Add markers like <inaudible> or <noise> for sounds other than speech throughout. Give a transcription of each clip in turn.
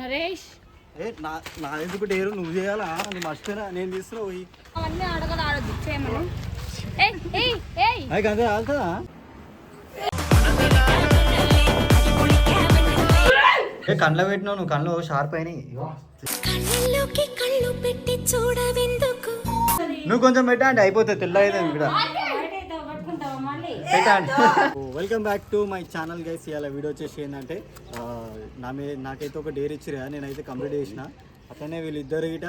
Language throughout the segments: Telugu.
నరేష్. ఏ నా నా ఎందుకు డేరు? నువ్వు చేయాలా? నువ్వు మర్చిపోయినా? నేను తీసుకురా పోయి. అవన్నీ అడగలు ఆడద్దు చేయమను ఏయ్ ఏయ్ ఏయ్ అది అదే ఆలుతుందా ఏ కళ్ళ పెట్టినావు నువ్వు? కళ్ళు షార్ప్ అయినాయి. కళ్ళల్లోకి కళ్ళు పెట్టి చూడవెందుకు? నువ్వు కొంచెం పెట్టా అంటే అయిపోతుంది తెల్ల అయితే ఇక్కడ. పెట్టండి welcome back to my channel guys ఇవాళ వీడియో వచ్చేసి ఏంటంటే ఆ, నా మీద నాకైతే ఒక డేర్ ఇచ్చిరు కదా నేనైతే కంప్లీట్ చేసిన. అట్లనే వీళ్ళిద్దరు గిట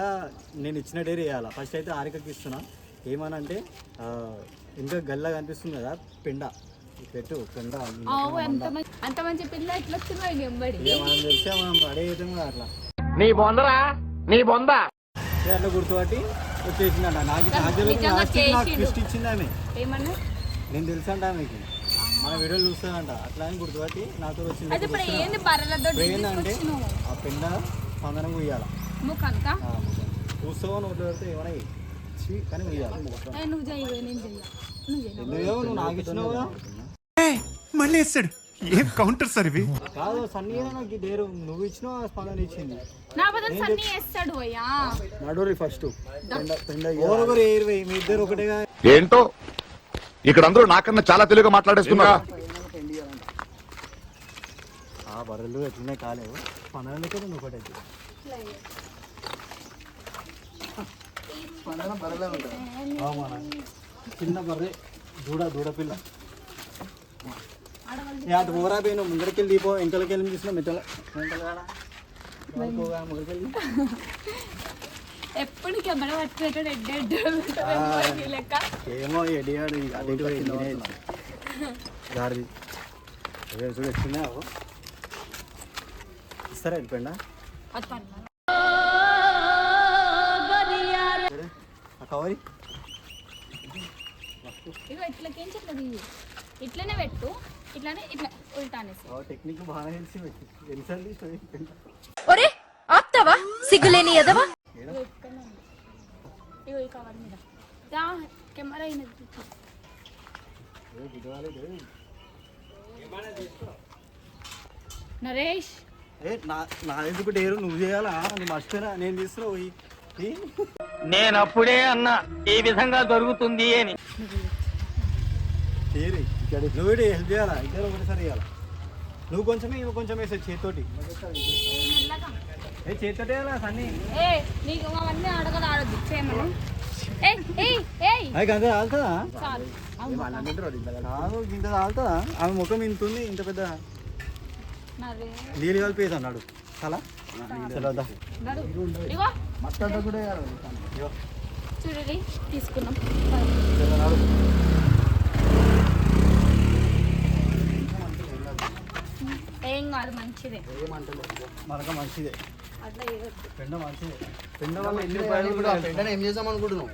నేను ఇచ్చిన డేర్ ఇవ్వాలి ఫస్ట్ అయితే ఆరికకి ఇస్తున్నా. ఏమనంటే ఇంకా గల్లా కనిపిస్తుంది కదా పెండ. పెట్టు పెండ అంత మంచి పిల్ల మనం తెలిసే మనం కదా అట్లా. నీ బొందరా? నీ బొంద? అట్లా గుర్తుపట్టి వచ్చేసిందంట. నాకు నాకు ఇచ్చింది ఆమె. ఏమన్నా? నేను తెలుసు అంట ఆమెకి మన వీడియోలు చూస్తానంట అట్లా అని గుర్తుపట్టి నాతో వచ్చింది అది ఇప్పుడు ఏంది బర్రెల దొడ్డి ఇప్పుడు ఏంటంటే తీసుకొచ్చినావు ఆ పెండ స్పందనం ఉయ్యాల ముఖంక? కూర్చో నోట్లో పెడితే ఏమైనా చీ కానీ ఉయ్యాలి ఏ, నువ్వు చేయవే నేను చెయ్య నువ్వు చెయ్యి ఎందుకో నువ్వు నాకు ఇచ్చినావు కదా. మళ్ళీ వేస్తాడు ఏం కౌంటర్ సార్ ఇవి? కాదు సన్నీ నాకు డేరు నువ్వు ఇచ్చినావు ఆ స్పందన ఇచ్చింది. నా బదులు సన్నీ వేస్తాడు అయ్యా. నడూరి ఫస్ట్ పెండ పెండ మీ ఇద్దరు ఒకటేగా? ఏంటో? ఇక్కడ అందరూ నాకన్నా చాలా తెలుగుగా మాట్లాడేస్తున్నా ఆ బర్రెలు ఎట్లనే కాలేవు ఒకటైతే బర్రెలే ఉంటుంది అవునా చిన్న బర్రె దూడ దూడ పిల్ల. అటు ఊరా పోయిన ముందరికెళ్ళి చూసిన మెట్టల వెంకలగాడ ముందరికెళ్ళి ఎప్పుడు కెమెరా పట్టుకుంటాడు ఎడ్డ లెక్క ఏమో ఎడిగాడు చూడు ఇస్తారా వెళ్ళిపోయిందా కవరి ఇట్లకేం చెప్పదు ఇది ఇట్లనే పెట్టు ఇట్లానే ఇట్లా ఉల్టానేసి టెక్నిక్ బాగా తెలిసి పెట్టి తెలుసండి ఒరే ఆప్తావా సిగ్గులేని ఎదవా దా కెమెరా అయినది నరేష్ ఏ నా నా ఎందుకు డేరు? నువ్వు చేయాలా? నువ్వు మర్చిపోయినా నేను తీసుకురా పోయి ఈ? నేనప్పుడే అన్నా ఈ విధంగా జరుగుతుంది అని. తీరి ఇక్కడ నువ్వు హెల్ప్ చేయాలా? ఇద్దరు ఒకటిసారి చేయాలా? నువ్వు కొంచెమే ఇవ్వ కొంచెం వేసే చేతితోటి. ఏ వేయాలా సన్నీ? ఏ నీకు అవన్నీ అడగలు ఆడద్దు. చేయమను. ఇంత ఆలుతుందా ఆమె ముఖం ఇంత ఉంది ఇంత పెద్ద. నరే నీళ్ళు కలిపేసి అన్నాడు. చాలా చూడండి తీసుకున్నాం. ఏం కాదు మంచిదే. మనక మంచిదే. పెండ మంచిదే. పెండ వల్ల ఎన్ని కూడా ఉంటాయి. ఏం చేద్దాం అనుకుంటున్నావు?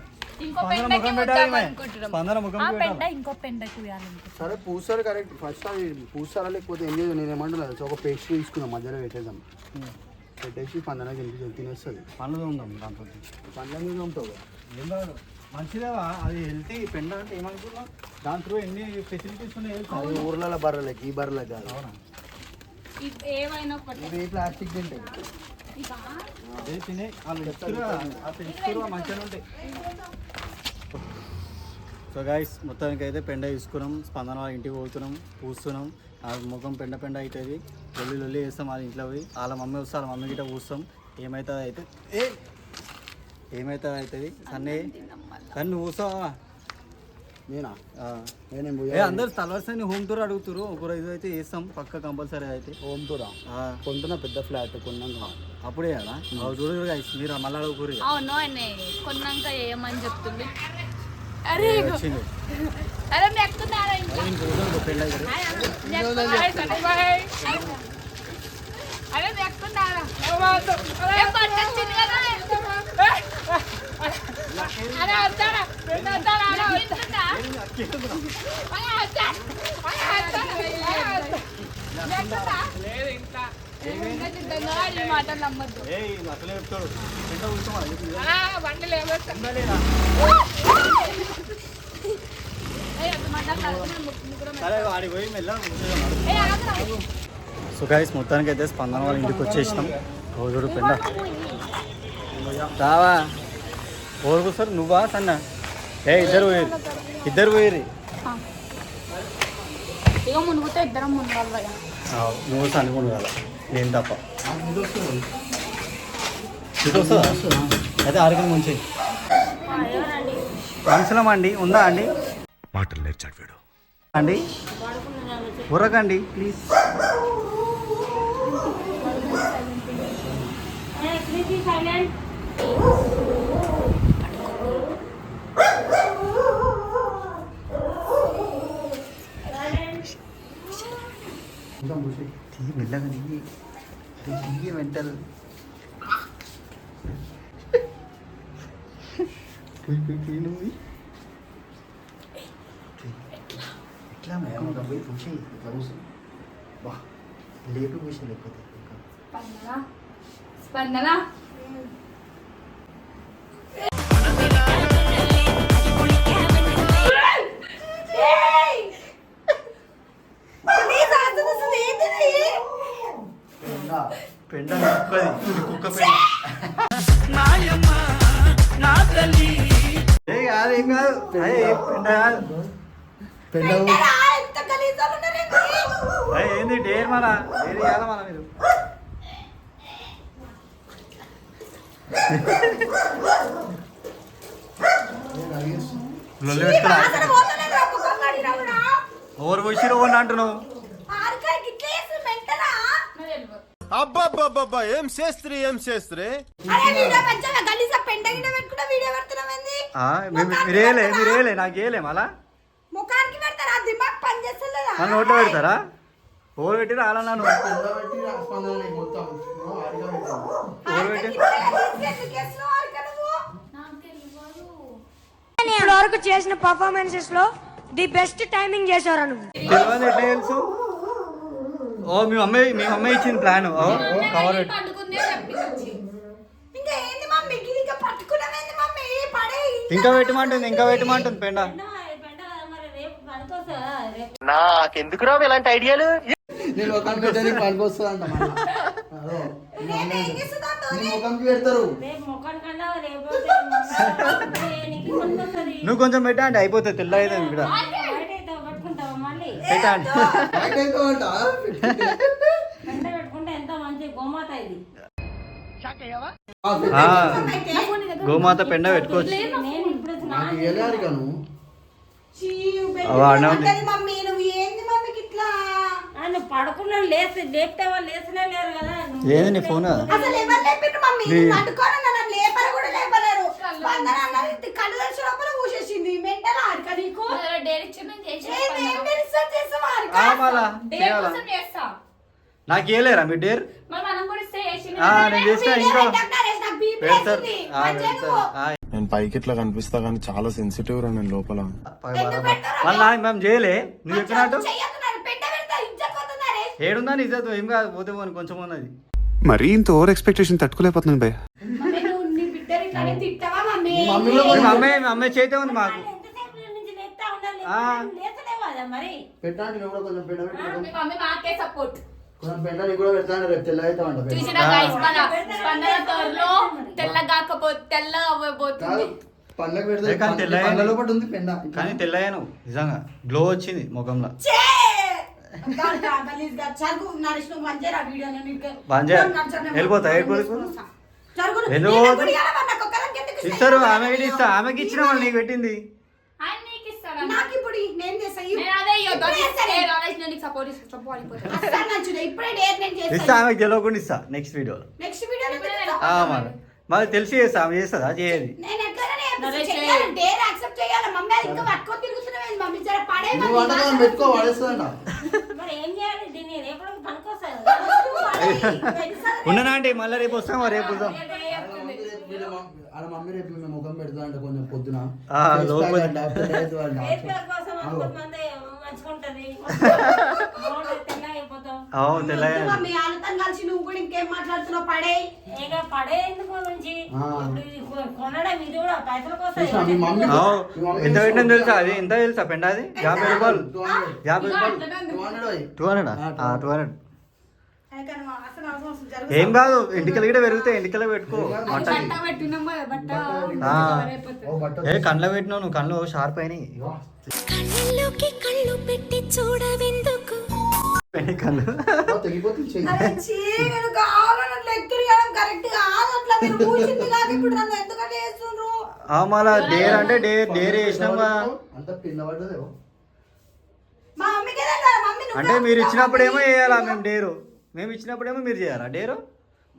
ఇంకో స్పందన పెండకి ముఖం వద్దాం పెట్టాలి అనుకుంటున్నాం. స్పందన ముఖం ఆ పెండ పెట్టాలి ఇంకో పెండకి వేయాలనుకుంటున్నాం సరే పూసారు కరెక్ట్. ఫస్ట్ అది పూసారా లేకపోతే ఏం చేయదు నేను ఏమంటున్నా తెలుసా? ఒక పేస్ట్ తీసుకున్నాం మధ్యలో పెట్టేద్దాం. పెట్టేసి పందన తిని తినేస్తుంది. పనులు ఉందాం దాంతో పందెం మీద ఉంటావు కదా. ఏం కాదు. మంచిదేవా? అది హెల్తీ పెండ అంటే ఏమనుకున్నావు దాని త్రూ ఎన్ని ఫెసిలిటీస్ ఉన్నాయి తెలుసా? అది ఊర్లలో బర్రెలకి ఈ బర్రెలకి కాదు. అవునా? ఇది ఏవైనా ఒకటి. ఇవి ప్లాస్టిక్ తింటాయి. అదే తినే వాళ్ళు మంచిగా ఉంటాయి సో గాయస్ మొత్తానికి అయితే పెండ తీసుకున్నాం. స్పందన వాళ్ళ ఇంటికి పోతున్నాం పూస్తున్నాం. ఆ ముఖం పెండ పెండ అవుతుంది. లొల్లి లొల్లి వేస్తాం వాళ్ళ ఇంట్లో పోయి. వాళ్ళ మమ్మీ వస్తే వాళ్ళ మమ్మీ గిట్ట పూస్తాం. ఏమవుతుంది అయితే ఏ! ఏమవుతుంది అవుతుంది? సన్నే కానీ నువ్వు పూస్తావా? నేనా? అందరు తలవర్సని హోమ్ టూర్ అడుగుతారు ఒక రోజు అయితే వేస్తాం పక్క కంపల్సరీ అయితే. హోమ్తోరా ఆ, కొంటున్నా పెద్ద ఫ్లాట్ కొన్నాక అప్పుడే కదా guys, మీరు మళ్ళీ అడుగురు అవును ఆయన కొన్నాక వేయమని చెప్తుంది అరే అరే మీ ఎక్కుతున్నారా. అరే మీ ఎక్కుతున్నారా? అరే వస్తారా? వస్తారా? అరే వస్తుందా? అరే వస్తా. అరే వస్తా. అరే వస్తా. మాటలు నమ్మద్దు సరే పోయి సో గైస్ మొత్తానికి అయితే స్పందన వాళ్ళ ఇంటికి వచ్చేసినాం. చూడు పెండ. రావా? ఓరు కూర్చోరు నువ్వా సన్న? ఏ ఇద్దరు పోయి ఇద్దరు మునుగాలి నువ్వు సన్నుకుని కదా నేను తప్ప వస్తుందా అయితే ఆరోగ్యం మంచి. మనుషులం అండి ఉందా అండి? మాటలు నేర్చాడు వీడు. అండి? ఉరకండి ప్లీజ్ తీ మెల్లగా దిగి దిగి మెంటల్ ఎట్లా ముఖం చూసి ఇట్లా కూర్చో బా లేపి కూర్చో లేకపోతే. స్పందన స్పందన అయ్యే, ఏంది డేర్ మన డేర్ ఇవ్వాలా మన మీరు? లొల్లి పెట్టుకురా. ఓవర్ పోసిరు ఓన్ అంటున్నావు. అబ్బాబ్బాబ్బా ఏం చేస్త్రీ ఏం చేస్త్రీ? మీరేలే మీరేలే నాకు ఏలే మళ్ళా ముఖానికి పెడతారా? దిమాగ్ పని చేస్తలేదా? నోట్లో పెడతారా? ఓవర్ పెట్టి రాలా నన్ను పెద్ద పెట్టి స్పందన నీకు మొత్తం. నువ్వు అడిగా పెట్టావు. ఓవర్ పెట్టి వరకు చేసిన పర్ఫార్మెన్సెస్లో ది బెస్ట్ టైమింగ్ చేశారు నువ్వు? తెలియదు ఎట్లా తెలుసు? ఓ మీ అమ్మాయి మీ అమ్మాయి ఇచ్చింది ప్లాన్ ఓ కవర్ పెట్టి. ఇంకా పెట్టమంటుంది ఇంకా పెట్టమంటుంది పెండ నాకెందుకురా ఇలాంటి ఐడియాలు నేను ముఖానికి పెడితే నీకు పనికి వస్తుంది అంట మళ్ళా. అదో. నీ అమ్మాయి ఏం చేస్తుందో నీ ముఖంకి పెడతారు. నువ్వు కొంచెం పెట్టా అంటే అయిపోతుంది తెల్ల అయితే ఇక్కడ. గోమాత పెండ పెట్టుకోవచ్చు. మమ్మీ నువ్వు ఏంది మమ్మీకి ఇట్లా పడుకున్నా లేసి లేపితే వాళ్ళు లేసినా లేరు కదా. ఏది నీ ఫోన్? అసలు ఎవరు లేపిండ్రు మమ్మీ? నన్ను లేపరు కూడా లేపలేరు. స్పందన అన్నది కళ్ళు తెరిచి లోపల ఊసేసింది. మెంటల్ ఆడక నీకు? ఏలేరా మీ డేర్? నేను చేస్తా ఇంకా పెడతారు. నేను పైకి ఇట్లా కనిపిస్తా కానీ చాలా సెన్సిటివ్ రా నేను లోపల. మళ్ళా మేము చేయలే? నువ్వు చెప్పినట్టు ఏడుందా నిజం ఏం కాదు పోతే పోని కొంచెం ఉన్నది. మరీ ఇంత ఓవర్ ఎక్స్పెక్టేషన్ తట్టుకోలేకపోతున్నాను భయ్ అమ్మాయి అమ్మాయి చేతే ఉంది మాకు. నువ్వు కూడా కొంచెం పెద్ద కొంచెం పెద్ద నీకు కూడా పెడతాను రేపు తెల్ల అవుతావు అంట పెద్ద. చూసిన గైస్ మన స్పందన త్వరలో తెల్ల కాకపోతే తెల్ల కాదు అవ్వబోతుంది పండ్లకు పెడితే ఏ, కానీ తెల్ల పండ్ల లోపల ఉంది పెండ కానీ తెల్లయ్యాను నిజంగా గ్లో వచ్చింది ముఖంలో చే గల్గా గలీజ్గా జరుగు నరేష్ నువ్వు మంచిగా వీడియో నీకు బంద్ చేయి. వెళ్ళిపోతా, వెళ్ళిపో. జరుగు ఎందుకు నేను పోతా? కూడా ఇయ్యాలా మరి నాకు ఒక్కదానికి ఎందుకు ఇస్తారు ఇస్తారు? ఆమె ఇటు ఇస్తా ఆమెకి ఇచ్చిన వాళ్ళు నీకు పెట్టింది నీకు ఇప్పుడు నేను చేస్తా ఇప్పు- నేను అదే ఇయ్యొద్దు. ఇప్పుడే సరే. నీకు సపోర్ట్ ఇస్తా అయిపోతుంది అస్సలు నచ్చదు. ఇప్పుడే డేర్ నేను ఇస్తా చేస్తా ఆమెకి తెలియకుండా ఇస్తా. నెక్స్ట్ వీడియోలో నెక్స్ట్ వీడియో ఆ, మరి. మరి తెలిసి చేస్తా ఆమె చేస్తుందా? చేయదు. నేను ఎట్లైనా చేస్తా. నరేష్ చెయ్యాలి. డేర్ యాక్సెప్ట్ చేయాలి. మమ్మీ అది ఇంకా పట్టుకొని పడే నువ్వు పెట్టుకో వాడేస్తుందంట ఉండనా అంటే మళ్ళీ రేపు వస్తామా? రేపు వద్దాం. వీళ్ళ మమ్మీ- రేపు మేము ముఖం పెడతా అంట కొంచెం పొద్దున. ఆ, <laughs> చేస్తా లోపల- అంట, పెద్ద అవుతుంది అంట. రేపు కోసం కొంతమంది మంచుకుంటది తెల్ల అయిపోతాం అవును తెల్లయ్యాను మమ్మీ వాళ్ళతో కలిసి నువ్వు కూడా ఇంకేం మాట్లాడుతున్నావు? పడే. ఇక పడే ఎందుకు నుంచి? ఆ. ఇప్పుడు ఇది కొ- కొనడం ఇది కూడా పైసల కోసం చూసినా, మీ మమ్మీ అవు మీ మమ్మీ ఎంత పెట్టినా. తెలుసా? అది ఎంత తెలుసా? పెండ అది? యాభై రూపాయలు. యాభై రూపాయలు. Two hundred. Two hundred. ఏం కాదు ఎంటికలు కూడా పెరుగుతాయి. ఎంటికలు పెట్టుకో. ఏ కళ్ళ పెట్టినావు నువ్వు. కళ్ళు షార్ప్ అయినాయి. కళ్ళల్లోకి కళ్ళు పెట్టి చూడవెందుకు కళ్ళు కావాలని కరెక్ట్ కాదు అట్లా. మీరు పూసింది కాదు ఇప్పుడు నన్ను ఎందుకంటే చేస్తుండ్రు? ఆ మళ్ళా డేర్ అంటే డేర్ డేర్ వేసినాం అంత అంటే మీరు ఇచ్చినప్పుడేమో చేయాలా మేము డేరు? మేము ఇచ్చినప్పుడేమో మీరు చేయాలా? డేరు?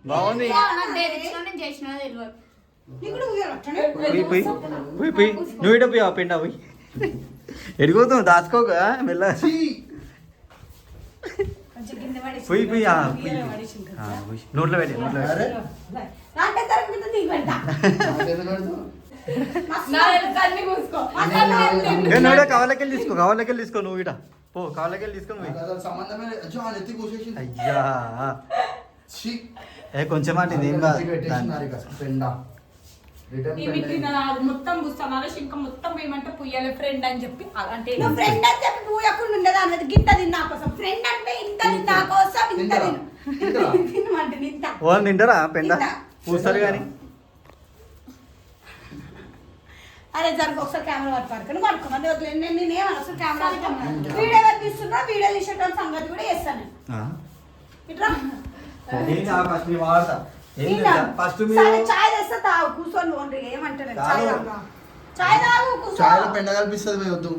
బాగుంది. నువ్వు ఇట పోయి ఆ పిండ పోయి. ఎడిపోతావు దాచుకోక మెల్ల. పోయి పోయి పోయి. నోట్లో పెట్టి నోట్లో పెట్టి. ఏ నువ్వు కావాలకెళ్ళి తీసుకో కావాలకెళ్ళి తీసుకో నువ్వు ఇట. పో కావాలకెళ్ళి నెత్తి కూసేసింది. అయ్యా. ఏ కొంచెం అంటే ఇదేం కాదు. మొత్తం పుస్తకాలు ఇంకా మొత్తం ఏమంటే పుయ్యాలి ఫ్రెండ్ అని చెప్పి. అంటే నువ్వు ఫ్రెండ్ అని చెప్పి ఎక్కడ ఉండేది? అన్నది గింత తిన్నా కోసం. ఫ్రెండ్ అంటే ఇంత తిన్నా కోసం ఇంత <laughs> తినమంటే వాళ్ళు తింటారా పెండ. పూస్తారు కానీ అరే జరుగు ఒకసారి కెమెరా వర్క్ పడుకొని పడుకోమని వదిలేదు నేను నేనేమన్నా అసలు కెమెరా వీడియో ఎవరు తీస్తున్నా వీడియో తీసేటోళ్ళ సంగతి కూడా చేస్తాను నేను. ఫస్ట్ సరే చాయ్ తెస్తా తాగు కూర్చొని ఓన్రీ ఏమంటారు చాయ్ తాగు. చాయ్ తాగు కూర్చో. చాయలో పెండ కల్పిస్తుంది పోయి వద్దు.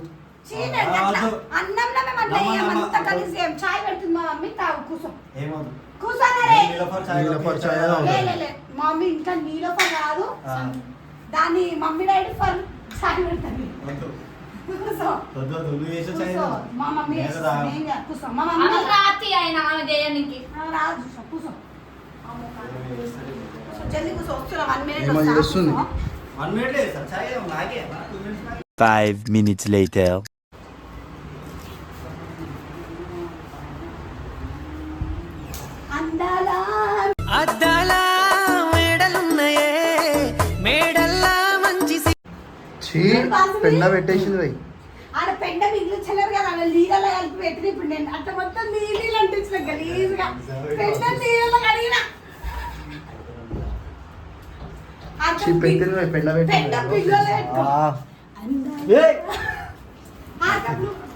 చీ, నేను అట్లా. అన్నంలో మేము అట్లా నమ్మ, వేయం, నమ్మ. అంతా కలిసి ఏం చాయ్ పెడుతుంది మా మమ్మీ? తాగు కూర్చో. ఏమవుతుంది కూర్చోనరే నీలఫర్ చాయ్ లే, తాగుతా. లే, లే. మా మమ్మీ ఇంకా నీలోఫర్ కాదు ఆ. దాన్ని మమ్మీ డాడీ ఫర్ చాయ్ పెడతాను. మా మమ్మీ. కూర్చో. మా రాతి ఆయన ఆమె చేయడానికి. రాదు కూర్చో, జల్దీ కూర్చో వస్తున్నా వన్ మినిట్ ఏమో చేస్తుంది. వన్ మినిట్ లేదు సార్ చాయ్ నాకే two minutes Five minutes later. అందాల అద్దాల మేడలున్నాయే మేడల్లా మంచి పెండ పెట్టేసింది పోయి ఆడ పెండ మిగిలించలేరు కదా ఆడ నీళ్ళలో కలిపి పెట్టిన ఇప్పుడు నేను అట్ట మొత్తం నీళ్ళు అంటించిన గలీజ్గా పెండ నీళ్ళలో కడిగిన అట్ట ఛీ పెట్టింది పోయి పెండ పెండ పెట్టింది బిల్లులో పెట్టుకో అందాల ఏయ్! ఆ డబ్బులు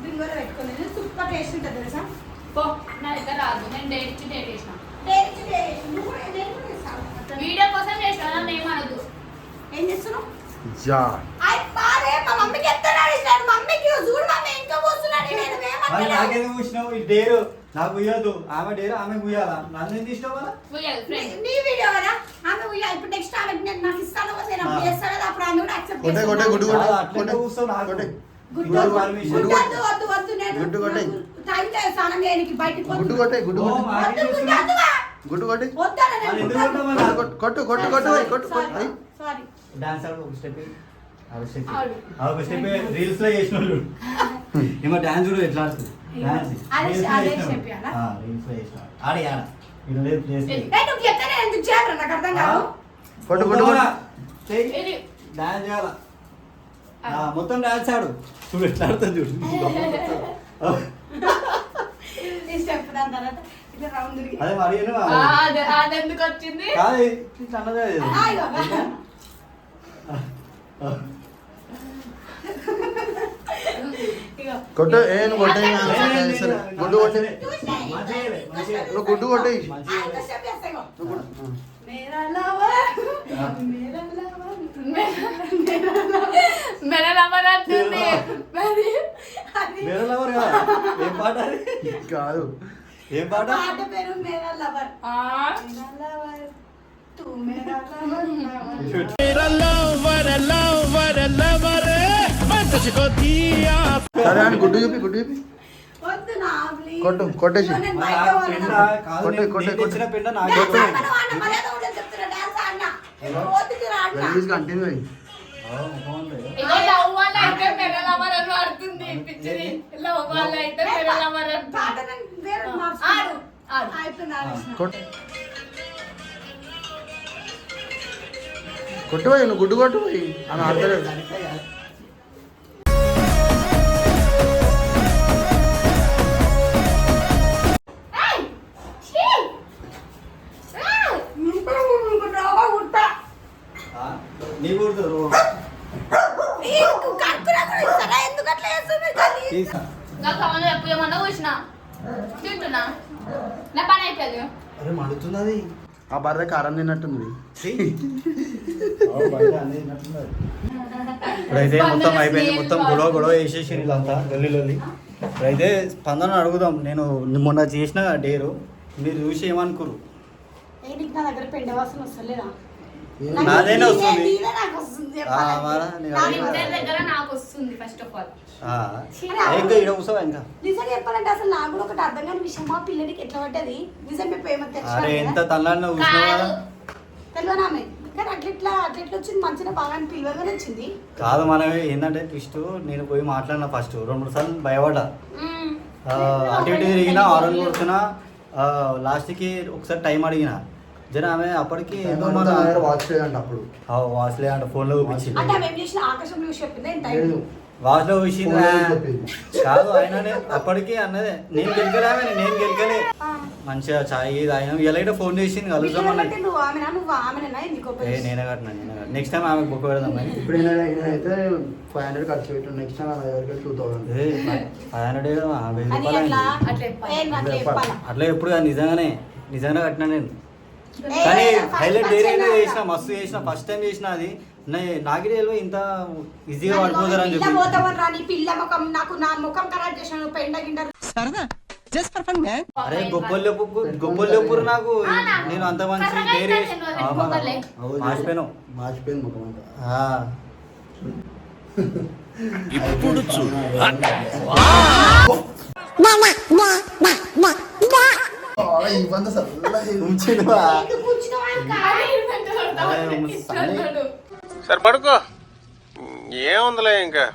బిల్లులో పెట్టుకోలేదు సూపర్ టేస్ట్ ఉంటుంది తెలుసా? పో నా దగ్గర రాదు నేను డేట్ ఇచ్చి డేట్ చేసిన. వీడియో కోసం చేసిన నన్ను ఏమనదు ఏం చేస్తున్నావు? జా మమ్మీకి ఎత్తనాడు మమ్మీకి చూడు మమ్మీ ఇంకా కూర్చున్నాడు నేను మరి నాకు ఉయ్యొద్దు ఆమె డేరు ఆమె ఉయ్యాలా నన్ను ఏం ఫ్రెండ్ నీ- వీడియో కదా? ఆమె ఉయ్య- ఇప్పుడు నెక్స్ట్ ఆమె నేను నాకు ఇస్తాను నేను అప్పుడు. చేస్తాను కదా అప్పుడు ఆమె కూడా యాక్సెప్ట్ కొట్టే కొట్టే గుడ్డు కొట్టే. అట్లనే కొట్టే. కూర్చో నాకు. కొట్టే. గుడ్డు వద్దు వద్దు వద్దు నేను గుడ్డు కొట్టే. టైం లేదు స్నానం చేయడానికి బయటికి. గుడ్డు కొట్టే గుడ్డు కొట్టే. గుడ్డు కొట్టే? కొట్టు. కొట్టు కొట్టు కొట్టు కొట్టు సారీ, డాన్స్ ఆడు ఒక స్టెప్ ఒక స్టెప్ ఆడు. స్టెప్ రీల్స్లో చేసిన వాళ్ళు <laughs> ఏమో డాన్స్ చూడు ఎట్లా ఆడుతుంది? మొత్తం డాన్స్ ఆడు. చూడు ఎట్లా ఆడుతుంది చూడు. <laughs> అదే మరి ఎందుకు వచ్చింది? కాదు అన్నదే కొట్టు ఏ నువ్వు గుడ్డు కొట్టే. నువ్వు గుడ్డు కాదు. ఏం పాట? పేరు మేర lover lover lover lover lover. తుజ్కో గుడ్డు కొట్టు కొట్టేసి. కొట్టే కొట్టే కొట్టుపోయి నువ్వు గుడ్డు కొట్టుపోయి అని నా అరే మండుతున్నది. ఆ బర్రె కారం తిన్నట్టుంది. <laughs> ఇప్పుడైతే మొత్తం అయిపోయింది మొత్తం గొడవ గొడవ వేసేసి వీళ్ళంతా లొల్లి లొల్లి ఇప్పుడైతే స్పందన అడుగుదాం. నేను మొన్న చేసిన డేరు. మీరు చూసి ఏమనుకోరు నా దగ్గర పెండ వాసన వస్తలేదా? నాదేనే వస్తుంది. ఇంకా ఇక్కడ కూర్చోవా ఇంకా. చెప్పాలంటే అసలు నాకు కూడా ఒకటి అర్థం కాని విషయం మా పిల్లడికి ఎట్లా పడ్డది? నిజంగా ప్రేమ అరే ఎంత తల్లాడినా. తెలియనా కానీ అట్లా అట్లా వచ్చింది మంచిగా బాగా పిలువగానే వచ్చింది. కాదు మనమే ఏంటంటే ట్విస్ట్ నేను పోయి మాట్లాడినా ఫస్ట్ రెండు మూడు సార్లు భయపడ్డా. అటు ఇటు తిరిగినా ఆరెంజ్ కూర్చున్నా లాస్ట్కి ఒకసారి టైం అడిగిన. జర ఆమె అప్పటికి ఏదో మన వాచ్ లేదంట అప్పుడు. వాచ్లే అంట ఫోన్లో చూపించింది. అంటే ఆమె ఏం చేసిన ఆకాశం చూసి చెప్పింది లేదు. వాచ్లో చూసింది. కాదు ఆయననే అప్పటికి అన్నదే నేను గెలకలే నేను గెలకలే. మంచిగా చాయ్ తాగినాం. ఇలా ఫోన్ చేసింది కలుద్దామన్నది అంటే నువ్వు ఆమెనా? నువ్వు ఆమెనా ఎందుకు ఏ నేనే కట్టినా నేనే నెక్స్ట్ టైం ఆమెకు బుక్ పెడదాం ఇప్పుడు అయితే ఫైవ్ హండ్రెడ్ ఖర్చు పెట్టాను నెక్స్ట్ టైం నా దగ్గరికి టూ థౌసండ్ ఫైవ్ హండ్రెడ్ వెయ్యి అని రూపాయలు అట్లా ఎప్పుడు కాదు, నిజంగానే. నిజంగానే కట్టినా నేను. కానీ హైలైట్ అయినా చేసిన మస్తు చేసిన ఫస్ట్ టైం చేసిన అది. నే- నాకే తెలియదు ఇంత ఈజీగా పడిపోతారు అని చెప్పి పిల్ల ముఖం నాకు నా ముఖం ఖరాబ్ చేసాను పెండ గిండ అరే గొప్పలు చెప్పు గొప్పలు చెప్పురు నాకు? నేను అంత మంచి గొప్పలే. మార్చిపోయినావు మార్చిపోయింది ముఖం అంతా. ఆ. ఇవంతా. సరే పడుకో. ఏముందిలే ఇంకా?